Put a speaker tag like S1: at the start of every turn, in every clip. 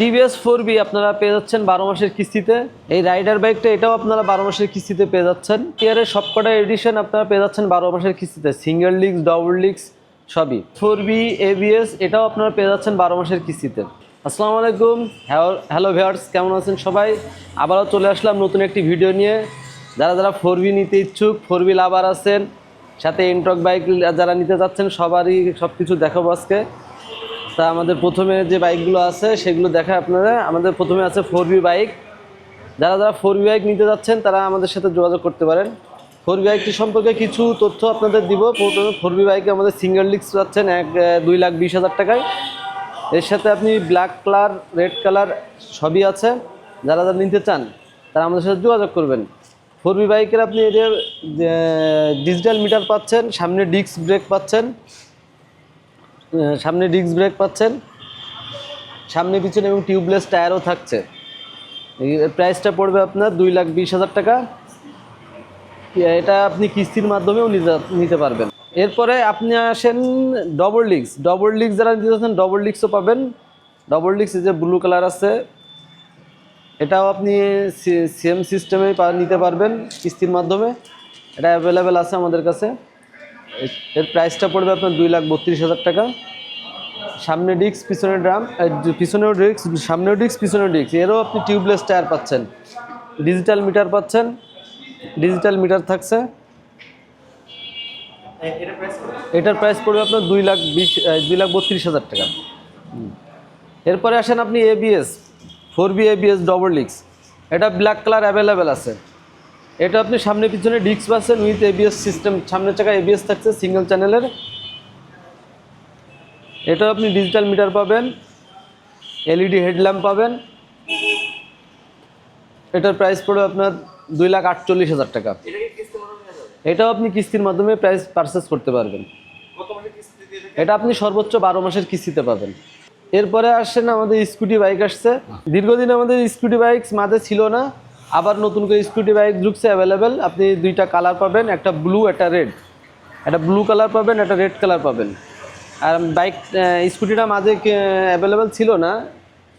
S1: TVS four B আপনারা পেয়ে যাচ্ছেন বারো মাসের কিস্তিতে। এই রাইডার বাইকটা এটাও আপনারা বারো মাসের কিস্তিতে পেয়ে যাচ্ছেন। টিয়ারের সবকটা এডিশন আপনারা পেয়ে যাচ্ছেন বারো মাসের কিস্তিতে। সিঙ্গেল লিক্স ডবল লিক্স সবই। ফোর বি এবিএস এটাও আপনারা পেয়ে যাচ্ছেন বারো মাসের কিস্তিতে। আসসালামু আলাইকুম। হ্যালো ভিউয়ার্স, কেমন আছেন সবাই? আবারও চলে আসলাম নতুন একটি ভিডিও নিয়ে। যারা যারা ফোর বি নিতে ইচ্ছুক, ফোর বি লাভার আছেন, সাথে ইন্ট্রক বাইক যারা নিতে যাচ্ছেন, সবারই সব কিছু দেখাবো আজকে। তা আমাদের প্রথমে যে বাইকগুলো আছে, সেগুলো দেখা আপনারা। আমাদের প্রথমে আছে ফোর বি বাইক যারা যারা ফোর বি বাইক নিতে যাচ্ছেন, তারা আমাদের সাথে যোগাযোগ করতে পারেন। ফোর বি বাইকটি সম্পর্কে কিছু তথ্য আপনাদের দিব। প্রথমে ফোর বি বাইকে আমাদের সিঙ্গেল লিক্স পাচ্ছেন এক দুই লাখ বিশ হাজার টাকায়। এর সাথে আপনি ব্ল্যাক কালার রেড কালার সবই আছে। যারা যারা নিতে চান, তারা আমাদের সাথে যোগাযোগ করবেন। ফোর বি বাইকের আপনি এদের ডিজিটাল মিটার পাচ্ছেন, সামনে ডিস্ক ব্রেক পাচ্ছেন। সামনে ডিস্ক ব্রেক পাচ্ছেন। সামনে, পিছনে এবং টিউবলেস টায়ারও থাকছে। প্রাইসটা পড়বে আপনার দুই লাখ বিশ হাজার টাকা। এটা আপনি কিস্তির মাধ্যমেও নিতে পারবেন। এরপরে আপনি আসেন ডবল লিক্স ডবল লিক্স যারা নিতে চাচ্ছেন ডবল লিক্সও পাবেন। ডবল লিক্স যে ব্লু কালার আছে। এটাও আপনি সেম সিস্টেমে নিতে পারবেন কিস্তির মাধ্যমে। এটা অ্যাভেলেবেল আছে আমাদের কাছে। এর- প্রাইসটা পড়বে আপনার দুই লাখ বত্রিশ হাজার টাকা। সামনে ডিস্ক পিছনে ড্রাম পিছনেও ডিস্ক সামনেও ডিস্ক পিছনেও ডিস্ক এরও আপনি টিউবলেস টায়ার পাচ্ছেন। ডিজিটাল মিটার পাচ্ছেন। ডিজিটাল মিটার থাকছে। এটার প্রাইস পড়বে আপনার দুই লাখ বিশ দুই লাখ বত্রিশ হাজার টাকা। এরপরে আসেন আপনি ABS four B ABS double ডিক্স এটা ব্ল্যাক কালার অ্যাভেলেবেল আছে। এটা আপনি সামনে পিছনে ডিস্ক পাচ্ছেন উইথ এবিএস সিস্টেম সামনের চাকা এবিএস থাকছে সিঙ্গেল চ্যানেলের এটা আপনি ডিজিটাল মিটার পাবেন এলইডি হেডল্যাম্প পাবেন। এটার প্রাইস পড়বে আপনার দুই লাখ আটচল্লিশ হাজার টাকা। এটাও আপনি কিস্তির মাধ্যমে প্রাইস পারচেস করতে পারবেন। এটা আপনি সর্বোচ্চ বারো মাসের কিস্তিতে পাবেন। এরপরে আসছেন আমাদের স্কুটি বাইক আসছে। দীর্ঘদিন আমাদের স্কুটি বাইক মাঝে ছিল না। আবার নতুন করে স্কুটি বাইক ঢুকছে অ্যাভেলেবেল আপনি দুইটা কালার পাবেন একটা ব্লু একটা রেড একটা ব্লু কালার পাবেন একটা রেড কালার পাবেন। আর বাইক স্কুটিটা মাঝে অ্যাভেলেবেল ছিল না।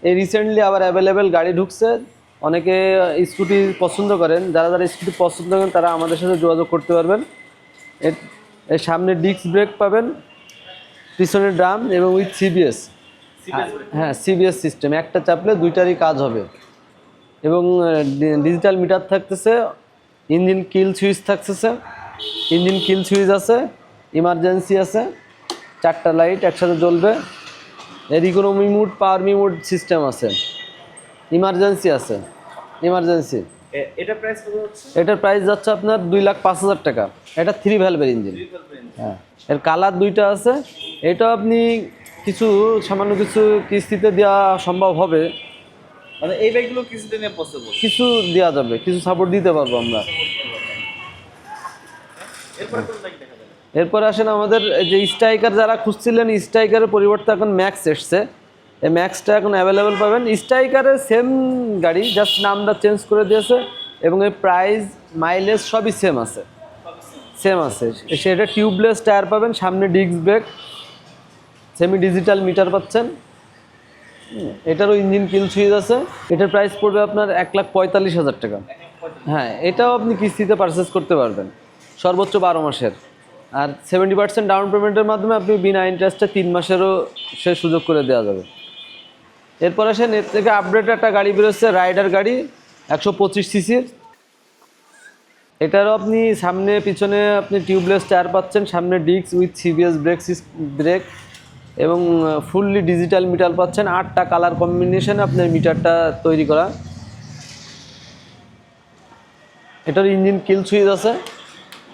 S1: এই রিসেন্টলি আবার অ্যাভেলেবেল গাড়ি ঢুকছে। অনেকে স্কুটি পছন্দ করেন। যারা যারা স্কুটি পছন্দ করেন তারা আমাদের সাথে যোগাযোগ করতে পারবেন। এর এর সামনে ডিস্ক ব্রেক পাবেন পিছনে ড্রাম এবং উইথ সিবিএস হ্যাঁ সিবিএস সিস্টেম একটা চাপলে দুইটারই কাজ হবে। এবং ডিজিটাল মিটার থাকতেছে ইঞ্জিন কিল সুইচ থাকতেছে ইঞ্জিন কিল সুইচ আছে ইমার্জেন্সি আছে চারটা লাইট একসাথে জ্বলবে এর economy mode power mode system আছে ইমার্জেন্সি আছে ইমার্জেন্সি।
S2: এটা প্রাইস হচ্ছে?
S1: এটার প্রাইস যাচ্ছে আপনার দুই লাখ পাঁচ হাজার টাকা এটা থ্রি ভ্যালভের ইঞ্জিন। হ্যাঁ এর কালার দুইটা আছে এটা আপনি কিছু সামান্য কিছু কিস্তিতে দেওয়া সম্ভব হবে
S2: মানে এই বাইকগুলো কিছুদিনে পসিবল
S1: কিছু দেওয়া যাবে কিছু সাপোর্ট দিতে পারব আমরা।
S2: এরপরে
S1: আসেন আমাদের যে স্ট্রাইকার যারা খুঁজছিলেন স্ট্রাইকারের পরিবর্তে এখন ম্যাক্স এসছে। এই ম্যাক্সটা এখন অ্যাভেলেবেল পাবেন। স্ট্রাইকারের সেম গাড়ি জাস্ট নামটা চেঞ্জ করে দিয়েছে এবং এর প্রাইস মাইলেজ সবই সেম আছে। সেম আছে। সেটা টিউবলেস টায়ার পাবেন সামনে disc brake semi digital meter পাচ্ছেন। এটারও ইঞ্জিন কিল সুইচ আছে। এটার প্রাইস পড়বে আপনার এক লাখ পঁয়তাল্লিশ হাজার টাকা। হ্যাঁ এটাও আপনি কিস্তিতে পারচেস করতে পারবেন। সর্বোচ্চ বারো মাসের। আর সেভেন্টি পার্সেন্ট ডাউন পেমেন্টের মাধ্যমে আপনি বিনা ইন্টারেস্টে তিন মাসেরও সে সুযোগ করে দেওয়া যাবে। এরপর আসেন, এর থেকে আপডেট একটা গাড়ি বেরোচ্ছে রাইডার গাড়ি, একশো পঁচিশ সিসির এটারও আপনি সামনে, পিছনে আপনি টিউবলেস টায়ার পাচ্ছেন, সামনে disc with CBS brake brake এবং ফুললি ডিজিটাল মিটার পাচ্ছেন। আটটা কালার কম্বিনেশনে আপনার মিটারটা তৈরি করা। এটার ইঞ্জিন কিল সুইচ আছে।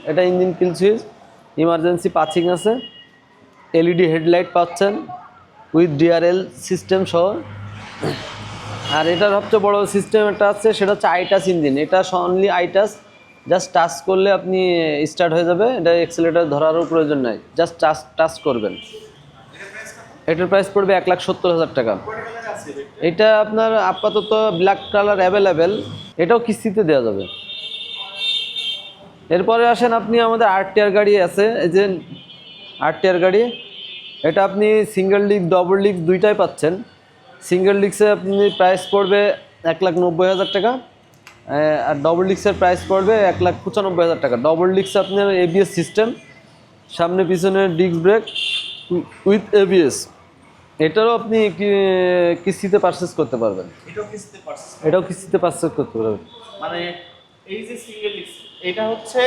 S1: এটা engine kill switch emergency passing আছে। এলইডি হেডলাইট পাচ্ছেন উইথ ডিআরএল সিস্টেম সহ। আর এটার সবচেয়ে বড় সিস্টেম একটা আছে, সেটা হচ্ছে আইটাস ইঞ্জিন এটা অনলি আইটাস জাস্ট টাচ করলে আপনি স্টার্ট হয়ে যাবে। এটা এক্সেলেটার ধরারও প্রয়োজন নাই। জাস্ট টাচ টাচ করবেন। এটার প্রাইস পড়বে এক লাখ সত্তর হাজার টাকা। এটা আপনার আপাতত ব্ল্যাক কালার অ্যাভেলেবেল এটাও কিস্তিতে দেওয়া যাবে। এরপরে আসেন আপনি আমাদের আট টিয়ার গাড়ি আছে, এই যে আট টিয়ার গাড়ি, এটা আপনি সিঙ্গেল লিগ ডবল লিগ দুইটাই পাচ্ছেন। সিঙ্গেল ডিক্সে আপনি প্রাইস পড়বে এক লাখ নব্বই হাজার টাকা আর ডবল ডিক্সের প্রাইস পড়বে এক লাখ পঁচানব্বই হাজার টাকা। ডবল ডিক্স আপনার এবিএস সিস্টেম সামনে পিছনে ডিস্ক ব্রেক উইথ এবিএস এটারও আপনি কিস্তিতে পারচেস করতে পারবেন।
S2: এটাও কিস্তিতে পারচেস
S1: এটাও কিস্তিতে পারচেস করতে পারবেন।
S2: মানে এই যে সিঙ্গেল এটা হচ্ছে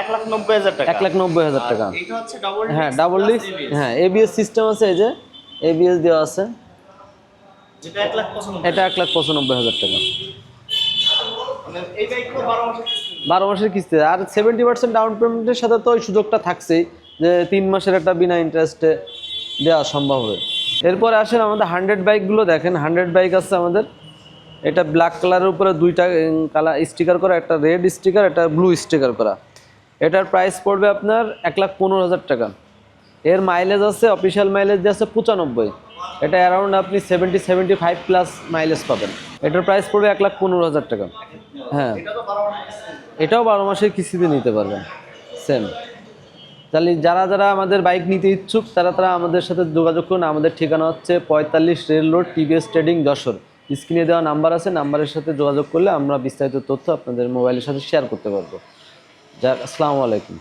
S2: এক লাখ নব্বই হাজার টাকা।
S1: এক লাখ নব্বই হাজার টাকা।
S2: এটা হচ্ছে ডাবল
S1: হ্যাঁ ডাবল ডিস্ক হ্যাঁ এবিএস সিস্টেম আছে এই যে এবিএস দেওয়া আছে।
S2: যেটা এক লাখ পঁচানব্বই।
S1: এটা এক লাখ পঁচানব্বই হাজার টাকা।
S2: মানে বারো মাসের কিস্তি।
S1: আর সেভেন্টি পার্সেন্ট ডাউন পেমেন্টের সাথে তো ওই সুযোগটা থাকছেই যে তিন মাসের একটা বিনা ইন্টারেস্টে দেওয়া সম্ভব হবে এরপরে আসেন আমাদের হান্ড্রেড বাইকগুলো দেখেন। হান্ড্রেড বাইক আছে আমাদের। এটা ব্ল্যাক কালারের উপরে দুইটা কালার স্টিকার করা, একটা রেড স্টিকার একটা ব্লু স্টিকার করা। এটার প্রাইস পড়বে আপনার এক লাখ পনেরো হাজার টাকা। এর মাইলেজ আছে অফিসিয়াল মাইলেজ আছে পঁচানব্বই। এটা অ্যারাউন্ড আপনি seventy seventy five plus mileage পাবেন। এটার প্রাইস পড়বে এক লাখ পনেরো হাজার টাকা। হ্যাঁ। এটাও বারো মাসের কিস্তিতে নিতে পারবেন। সেম তাহলে যারা যারা আমাদের বাইক নিতে ইচ্ছুক, তারা তারা আমাদের সাথে যোগাযোগ করুন। আমাদের ঠিকানা হচ্ছে পঁয়তাল্লিশ rail road, TVS trading, Jessore. স্ক্রিনে দেওয়া নাম্বার আছে নাম্বারের সাথে যোগাযোগ করলে আমরা বিস্তারিত তথ্য আপনাদের মোবাইলের সাথে শেয়ার করতে পারব। যাক, আসসালামু আলাইকুম।